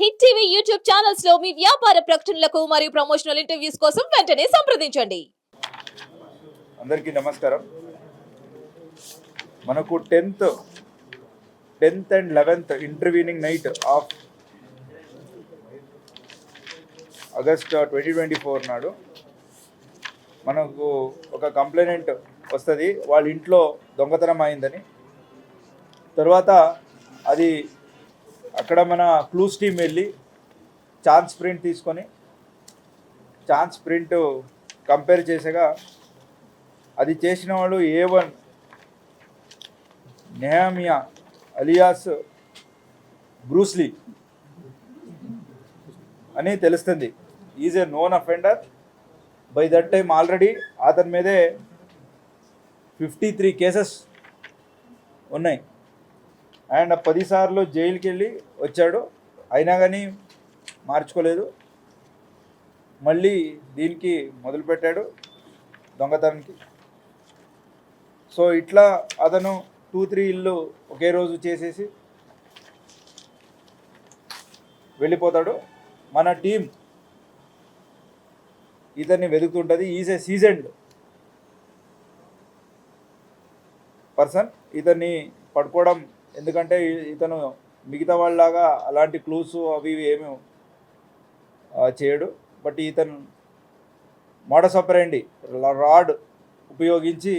Hit TV YouTube ఛానల్స్లో మీ వ్యాపార ప్రకటనలకు మరియు ప్రమోషనల్ ఇంటర్వ్యూస్ కోసం వెంటనే సంప్రదించండి. అందరికీ నమస్కారం. మనకు tenth tenth and eleventh intervening night of August twenty twenty four నాడు మనకు ఒక కంప్లైనెంట్ వస్తుంది. వాళ్ళ ఇంట్లో దొంగతనం అయిందని. తర్వాత అది అక్కడ మన క్లూస్ టీమ్ వెళ్ళి ఛాన్స్ ప్రింట్ తీసుకొని ఛాన్స్ ప్రింట్ కంపేర్ చేసగా అది చేసిన వాళ్ళు A one Nehemiah alias Bruce Lee అని తెలుస్తుంది. Is a known offender by that time already అతని మీదే ఫిఫ్టీ త్రీ కేసెస్ ఉన్నాయి. అండ్ పదిసార్లు జైలుకి వెళ్ళి వచ్చాడు. అయినా కానీ మార్చుకోలేదు. మళ్ళీ దీనికి మొదలుపెట్టాడు దొంగతనానికి. సో ఇట్లా అతను టూ త్రీ ఇల్లు ఒకే రోజు చేసేసి వెళ్ళిపోతాడు. మన టీం ఇతన్ని వెతుకుతుంటుంది. ఈజ్ ఏ సీజన్డ్ పర్సన్ ఇతన్ని పడుకోవడం ఎందుకంటే ఇతను మిగతా వాళ్ళలాగా అలాంటి క్లూస్ అవి ఇవి ఏమి చేయడు. బట్ ఇతను మోడస్ ఆపరేండి రాడ్ ఉపయోగించి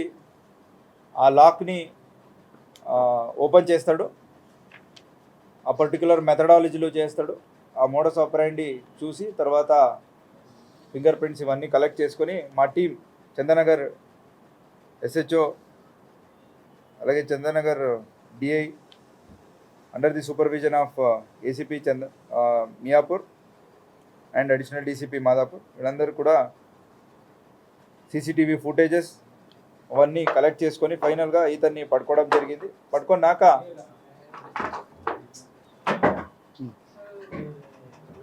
ఆ లాక్ని ఓపెన్ చేస్తాడు. ఆ పర్టికులర్ మెథడాలజీలో చేస్తాడు. ఆ మోడస్ ఆపరేండి చూసి తర్వాత ఫింగర్ ప్రింట్స్ ఇవన్నీ కలెక్ట్ చేసుకొని మా టీం చందనగర్ ఎస్హెచ్ఓ అలాగే Chandanagar DI under the supervision of ACP Chandra Miyapur and additional DCP Madhapur వీళ్ళందరూ కూడా సీసీటీవీ ఫుటేజెస్ అవన్నీ కలెక్ట్ చేసుకొని ఫైనల్గా ఇతన్ని పట్టుకోవడం జరిగింది. పట్టుకున్నాక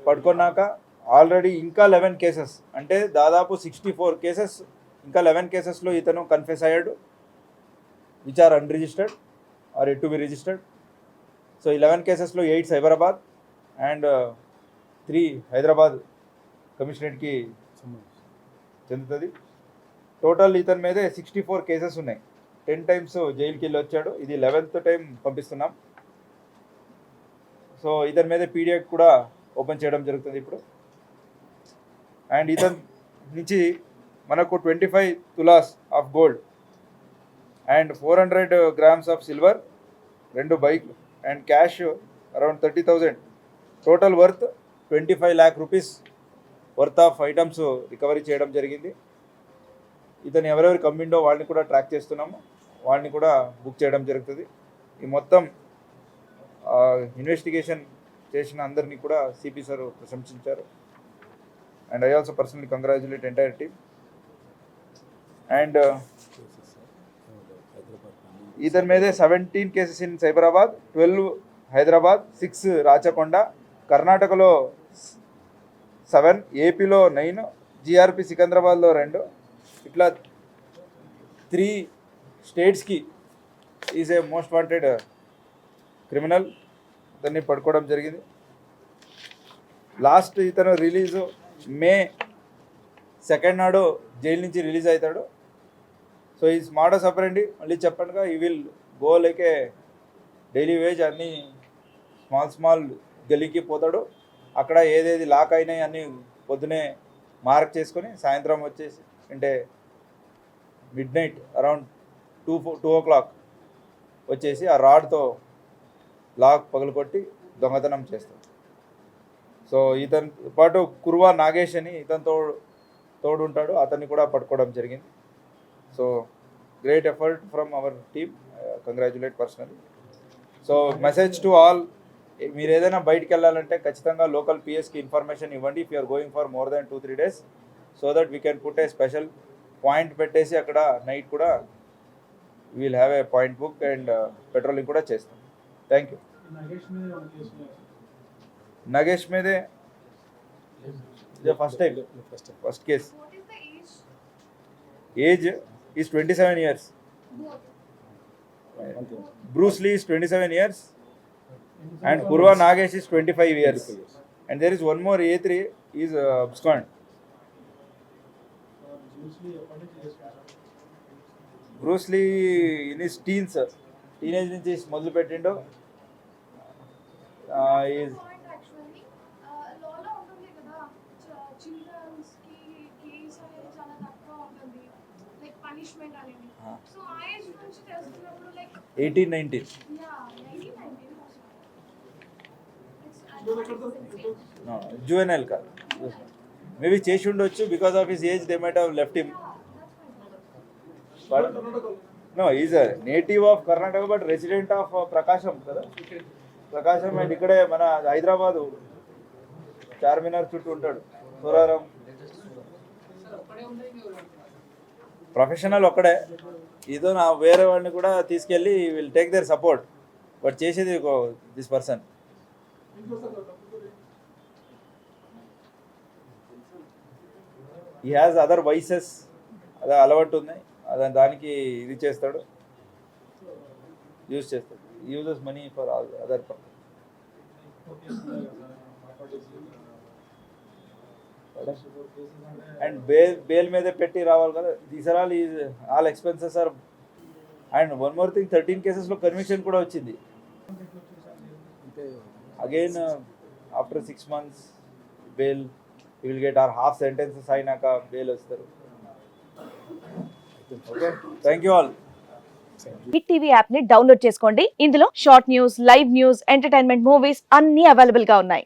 పట్టుకున్నాక ఆల్రెడీ ఇంకా లెవెన్ కేసెస్ అంటే దాదాపు సిక్స్టీ ఫోర్ కేసెస్ ఇంకా లెవెన్ కేసెస్లో ఇతను కన్ఫెస్ అయ్యాడు. Which are unregistered or yet to be registered so ఈ లెవెన్ కేసెస్లో eight Cyberabad and three Hyderabad కమిషనరేట్కి చెందుతుంది. టోటల్ ఇతని మీదే సిక్స్టీ ఫోర్ కేసెస్ ఉన్నాయి. టెన్ టైమ్స్ జైలుకి వెళ్ళి వచ్చాడు. ఇది లెవెన్త్ టైం పంపిస్తున్నాం. సో ఇతని మీద పీడిఎఫ్ కూడా ఓపెన్ చేయడం జరుగుతుంది ఇప్పుడు. అండ్ ఇతని నుంచి మనకు twenty five tolas of gold and four hundred grams of silver రెండు బైక్లు. And cash around thirty thousand. Total worth twenty five lakh rupees worth of items recovery చేయడం జరిగింది. ఇతను ఎవరెవరు కమ్మిండో వాళ్ళని కూడా ట్రాక్ చేస్తున్నాము. వాళ్ళని కూడా బుక్ చేయడం జరుగుతుంది. ఈ మొత్తం ఇన్వెస్టిగేషన్ చేసిన అందరినీ కూడా సిపి సార్ ప్రశంసించారు. And I also personally congratulate entire team and ఇతని మీదే seventeen cases in Cyberabad twelve Hyderabad six Rachakonda కర్ణాటకలో సెవెన్ ఏపీలో నైన్ జిఆర్పి సికింద్రాబాద్లో రెండు. ఇట్లా త్రీ స్టేట్స్కి is a most wanted criminal ఇతన్ని పడుకోవడం జరిగింది. లాస్ట్ ఇతను రిలీజు మే సెకండ్ నాడు జైలు నుంచి రిలీజ్ అవుతాడు. సో ఈ స్మార్ట్ సపరండి. మళ్ళీ చెప్పండిగా he will go like a daily wage అన్నీ స్మాల్ స్మాల్ గలీకి పోతాడు. అక్కడ ఏదేది లాక్ అయినాయి అన్నీ పొద్దునే మార్క్ చేసుకొని సాయంత్రం వచ్చేసి అంటే midnight around two two o'clock వచ్చేసి ఆ రాడ్తో లాక్ పగులుకొట్టి దొంగతనం చేస్తాడు. సో ఇతని పాటు కుర్వా నాగేష్ అని ఇతను తోడు తోడు ఉంటాడు అతన్ని కూడా పట్టుకోవడం జరిగింది. So great effort from our team. Congratulate personally. So message to all మీరు ఏదైనా బయటికి వెళ్ళాలంటే ఖచ్చితంగా లోకల్ పిఎస్కి ఇన్ఫర్మేషన్ ఇవ్వండి. If you're going for more than two three days so that we can put a special point పెట్టేసి అక్కడ night కూడా we'll have a point book and patrolling కూడా చేస్తాం. థ్యాంక్ యూ నగేష్ మీదే? First time first case age is twenty seven years Bruce Lee is 27 years. And Purva Nagesh is 25 years. And there is one more A three is abscond Bruce Lee in his teens teenage నుంచి మొదలు పెట్టిండు. Is punishment అనేది. So ఆ age నుంచి తెలుసుకున్నప్పుడు like eighteen nineteen juvenile కాదు maybe చేసి ఉండొచ్చు because of his age they might have left him no is native of Karnataka but resident of Prakasam కదా? ప్రకాశం అండ్ ఇక్కడే మన హైదరాబాదు చార్మినార్ చుట్టూ ఉంటాడు. సూరారం ప్రొఫెషనల్ ఒక్కడే. ఏదో నా వేరే వాడిని కూడా తీసుకెళ్ళి will take their support but చేసేది this person he has other vices అదే అలవాటు ఉన్నాయి అదే దానికి ఇది చేస్తాడు. యూజ్ చేస్తాడు. Uses money for other and bail bail మీదే పెట్టి రావాలి కదా. These are all is all expenses are and one more thing thirteen కేసెస్లో కన్విక్షన్ కూడా వచ్చింది. Again after six months bail will get or half sentences అయినాక bail వస్తారు. Okay thank you all Hit TV యాప్ని డౌన్లోడ్ చేసుకోండి. ఇందులో short news live news entertainment movies అన్ని అవైలబుల్గా ఉన్నాయి.